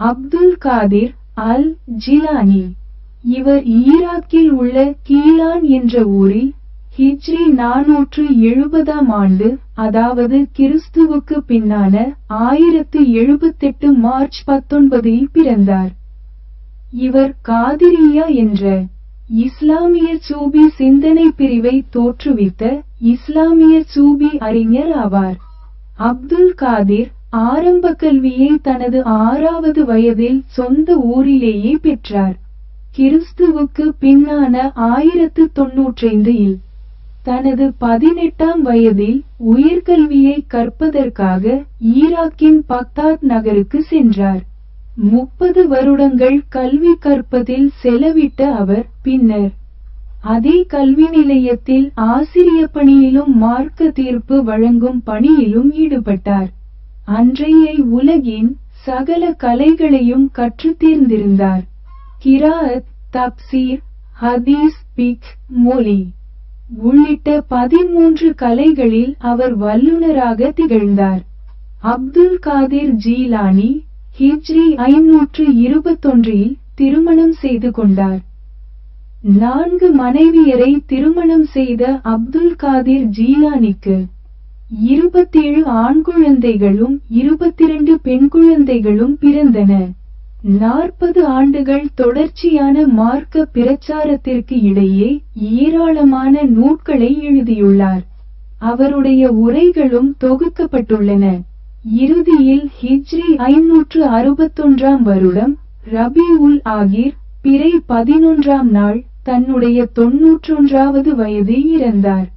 அப்துல் காதிர் அல் ஜிலானி இவர் ஈராக்கில் உள்ள கீலான் என்ற ஊரில் ஹிஜ்ரி நாநூற்று எழுபதாம் ஆண்டு அதாவது கிறிஸ்துவுக்கு பின்னான ஆயிரத்து எழுபத்தெட்டு மார்ச் பத்தொன்பதில் பிறந்தார். இவர் காதிரியா என்ற இஸ்லாமிய சூபி சிந்தனை பிரிவை தோற்றுவித்த இஸ்லாமிய சூபி அறிஞர் ஆவார். அப்துல் காதிர் ஆரம்ப கல்வியை தனது ஆறாவது வயதில் சொந்த ஊரிலேயே பெற்றார். கிறிஸ்துவுக்கு பின்னான ஆயிரத்து தொன்னூற்றைந்து இல் தனது பதினெட்டாம் வயதில் உயர்கல்வியை கற்பதற்காக ஈராக்கின் பக்தாத் நகருக்கு சென்றார். முப்பது வருடங்கள் கல்வி கற்பதில் செலவிட்ட அவர் பின்னர் அதே கல்வி நிலையத்தில் ஆசிரிய பணியிலும் மார்க்க தீர்ப்பு வழங்கும் பணியிலும் ஈடுபட்டார். அன்றைய உலகின் சகல கலைகளையும் கற்று தேர்ந்திருந்தார். கிராத் தப்சீர் ஹதீஸ் பிக் மொழி உள்ளிட்ட பதிமூன்று கலைகளில் அவர் வல்லுநராக திகழ்ந்தார். அப்துல் காதிர் ஜீலானி ஹிஜ்ரி ஐநூற்று இருபத்தொன்றில் திருமணம் செய்து கொண்டார். நான்கு மனைவியரை திருமணம் செய்த அப்துல் காதிர் ஜீலானிக்கு இருபத்தேழு ஆண் குழந்தைகளும் இருபத்திரண்டு பெண் குழந்தைகளும் பிறந்தன. நாற்பது ஆண்டுகள் தொடர்ச்சியான மார்க்க பிரச்சாரத்திற்கு இடையே ஏராளமான நூட்களை எழுதியுள்ளார். அவருடைய உரைகளும் தொகுக்கப்பட்டுள்ளன. இறுதியில் ஹிஜ்ரி ஐநூற்று அறுபத்தொன்றாம் வருடம் ரபி உல் ஆகிர் பிறை பதினொன்றாம் நாள் தன்னுடைய தொன்னூற்றொன்றாவது வயதில் இறந்தார்.